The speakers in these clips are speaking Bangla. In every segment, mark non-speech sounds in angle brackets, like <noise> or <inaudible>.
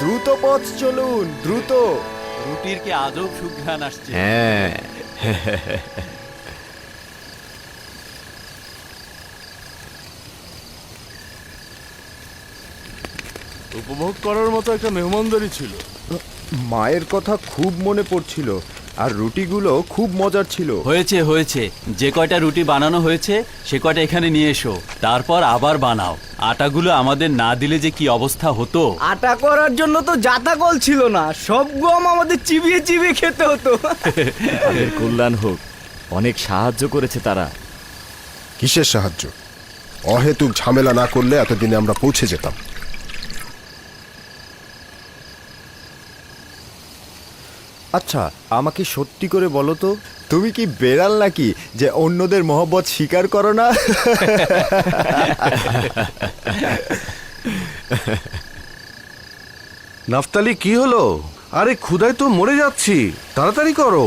দ্রুত পথ চলুন দ্রুত। রুটির কি আজব সুঘ্রাণ আসছে? হ্যাঁ। উপভোগ করার মতো একটা মেহমানদারি ছিল। মায়ের কথা খুব মনে পড়ছিল। আর রুটিগুলো খুব মজার ছিল। হয়েছে হয়েছে। যে কয়টা রুটি বানানো হয়েছে সে কয়টা এখানে নিয়ে এসো। তারপর আবার বানাও। আটাগুলো আমাদের না দিলে যে কি অবস্থা হতো? আটা করার জন্য তো জাতা কল ছিল না। সব গম আমাদের চিবিয়ে চিবিয়ে খেতে হতো। তাদের কল্যাণ হোক অনেক সাহায্য করেছে তারা। কিসের সাহায্য? অহেতুক ঝামেলা না করলে এতদিনে আমরা পৌঁছে যেতাম। আচ্ছা আমাকে সত্যি করে বলো তো, তুমি কি বেড়াল নাকি যে অন্যদের মহব্বত স্বীকার করো না? নাফতালি, কি হলো? আরে ক্ষুদায় তো মরে যাচ্ছি। তাড়াতাড়ি করো।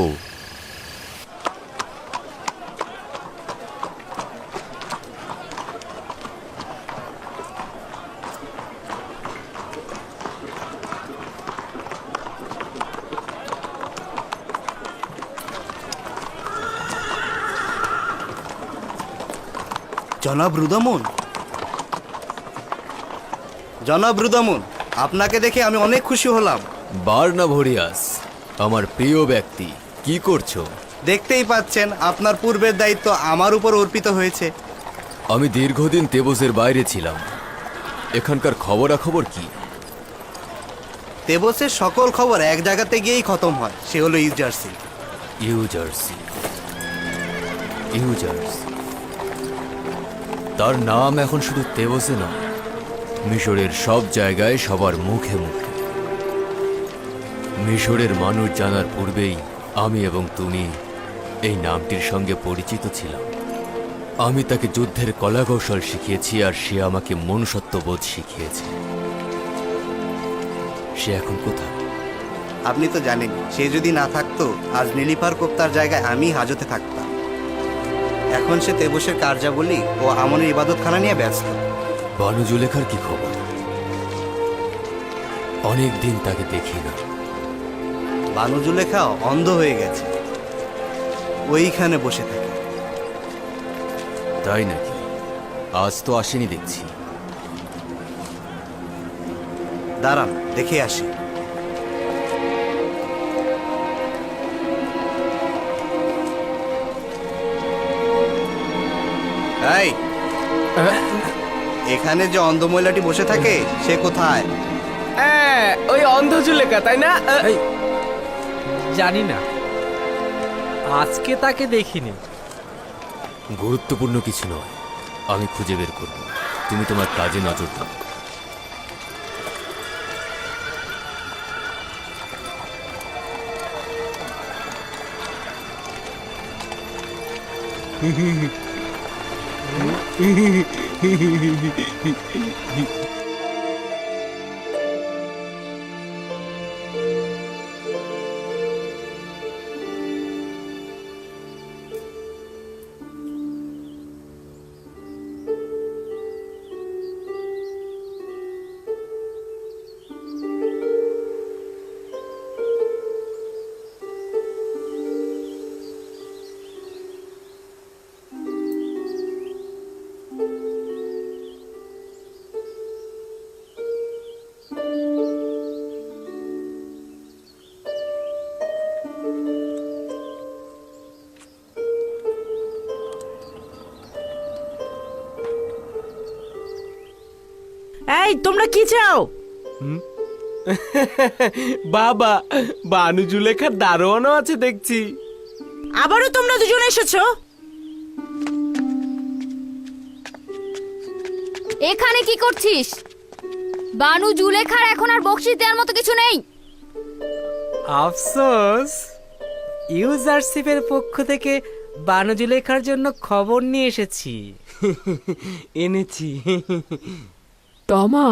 জনাব রুদামন। জনাব রুদামন আপনাকে দেখে আমি অনেক খুশি হলাম। বার্না ভরিয়াস আমার প্রিয় ব্যক্তি কি করছ? দেখতেই পাচ্ছেন আপনার পূর্বের দায়িত্ব আমার উপর অর্পিত হয়েছে। আমি দীর্ঘদিন তেবসের বাইরে ছিলাম। এখানকার খবরাখবর কি? তেবসের সকল খবর এক জায়গাতে গিয়েই খতম হয় সে হলো ইউ জার্সি ইউজার্সি। জার্সি তার নাম এখন শুধু তেবসে নয়, মিশরের সব জায়গায় সবার মুখে মুখে। মিশরের মানুষ জানার পূর্বেই আমি এবং তুমি এই নামটির সঙ্গে পরিচিত ছিলাম। আমি তাকে যুদ্ধের কলাকৌশল শিখিয়েছি আর সে আমাকে মনুষ্যত্ববোধ শিখিয়েছে। সে এখন কোথায়? আপনি তো জানেন, সে যদি না থাকতো, আজ নীলিফার কোপ্তার জায়গায় আমি হাজতে থাকতাম। এখন সে তেবসের কার্যাবলী ও আমনের ইবাদতখানা নিয়ে ব্যস্ত। বানু জুলেখার কি খবর? অনেক দিন তাকে দেখি না। বানুজুলেখাও অন্ধ হয়ে গেছে। ওইখানে বসে থাকে। তাই নাকি? আজ তো আসেনি দেখছি। দাঁড়ান দেখে আসি। এই এখানে যে অন্ধ মহিলাটি বসে থাকে সে কোথায়? হ্যাঁ ওই অন্ধ জুলেখা তাই না? জানি না। আজকে তাকে দেখিনি। গুরুত্বপূর্ণ কিছু নয়। আমি খুঁজে বের করব। তুমি তোমার কাজে নজর দাও। <laughs> ヘヘヘヘヘヘヘヘヘヘ。এই তোমরা কি চাও? <laughs> বাবা বানু জুলেখার দারোয়ানও আছে দেখছি। আবারও তোমরা দুজন এসেছ? এখানে কি করছিস? বানু জুলেখার এখন আর বকশিস দেওয়ার মতো কিছু নেই। আফসোস? ইউজারশিপের পক্ষ থেকে বানুজুলেখার জন্য খবর নিয়ে এসেছি। <laughs> এনেছি। তমা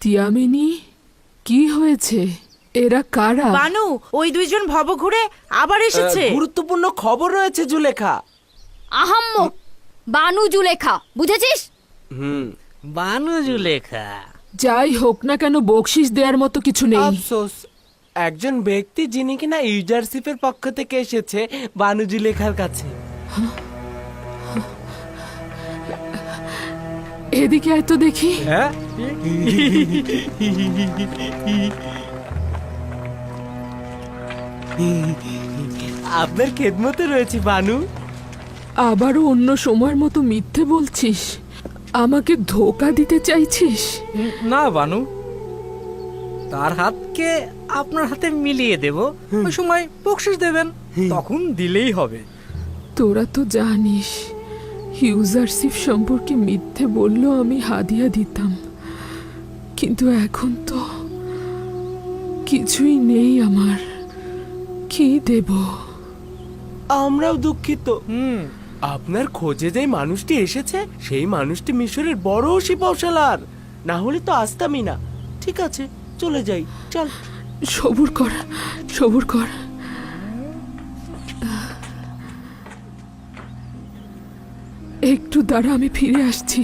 তিয়ামিনি কি হয়েছে? এরা কারা? বানু ওই দুইজন ভব ঘুরে আবার এসেছে। গুরুত্বপূর্ণ খবর রয়েছে জুলেখা। আহাম্মক বানু জুলেখা বুঝেছিস? হুম। বানুজুলেখা যাই হোক না কেন বকশিস দেওয়ার মতো কিছু নেই। আফসোস। একজন ব্যক্তি যিনি কিনা ইউজারশিপের পক্ষ থেকে এসেছে বানুজি লেখার কাছে। এদিকে আয় তো দেখি। হ্যাঁ? আপনার খেদমতে রয়েছে বানু। আবারও অন্য সময়ের মতো মিথ্যে বলছিস। আমাকে ধোকা দিতে চাইছিস? না বানু। তার হাতকে আপনার হাতে মিলিয়ে দেব। ওই সময় বকশিস দেবেন। তখন দিলেই হবে। তোরা তো জানিস ইউজারশিপ সম্পর্কে মিথ্যে বললেও আমি হাদিয়া দিতাম। কিন্তু এখন তো কিছুই নেই আমার। কি দেব? আমরাও দুঃখিত। হুম আপনার খোঁজে যে মানুষটি এসেছে সেই মানুষটি মিশরের বড় শিপাওশালার না হলে তো আসতামই না। ঠিক আছে চলে যাই চল। সবুর কর সবুর কর। একটু দাঁড়া আমি ফিরে আসছি।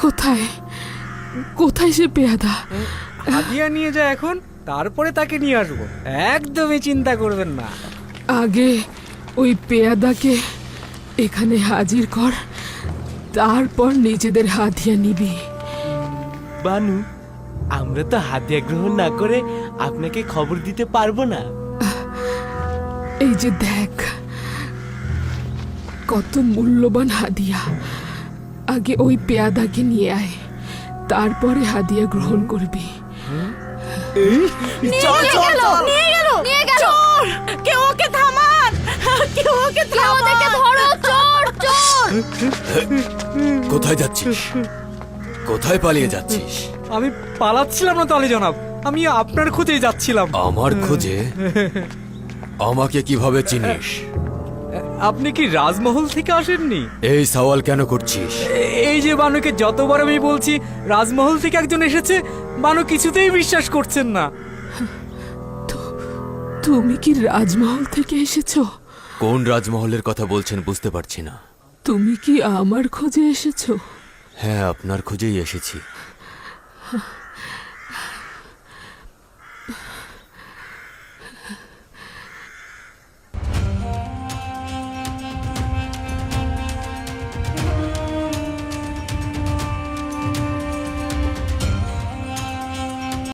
কোথায়? কোথায় সে পেয়াদা? হাদিয়া নিয়ে যায় এখন তারপরে তাকে নিয়ে আসব। একদমই চিন্তা করবেন না। আগে ওই পেয়াদাকে এখানে হাজির কর তারপর নিজেদের হাতিয়া নিবি। বানু আমরা তো হাতিয়া গ্রহণ না করে আপনাকে খবর দিতে পারব না। এই যে দেখ কত মূল্যবান হাদিয়া। আগে ওই পেয়াদাকে নিয়ে আয় তারপরে হাদিয়া গ্রহণ করবি। কোথায় যাচ্ছিস? কোথায় পালিয়ে যাচ্ছিস? আমি পালাচ্ছিলাম না তাহলে জনাব। আমি আপনার খোঁজে যাচ্ছিলাম। আমার খোঁজে? আমাকে কীভাবে চিনিস? আপনি কি রাজমহল থেকে আসেননি? এই সওয়াল কেন করছিস? এই যে বানুকে যতবার আমি বলছি রাজমহল থেকে একজন এসেছে বানু কিছুতেই বিশ্বাস করছেন না। তুমি কি রাজমহল থেকে এসেছ? কোন রাজমহলের কথা বলছেন বুঝতে পারছি না। তুমি কি আমার খোঁজে এসেছ? হ্যাঁ আপনার খোঁজেই এসেছি।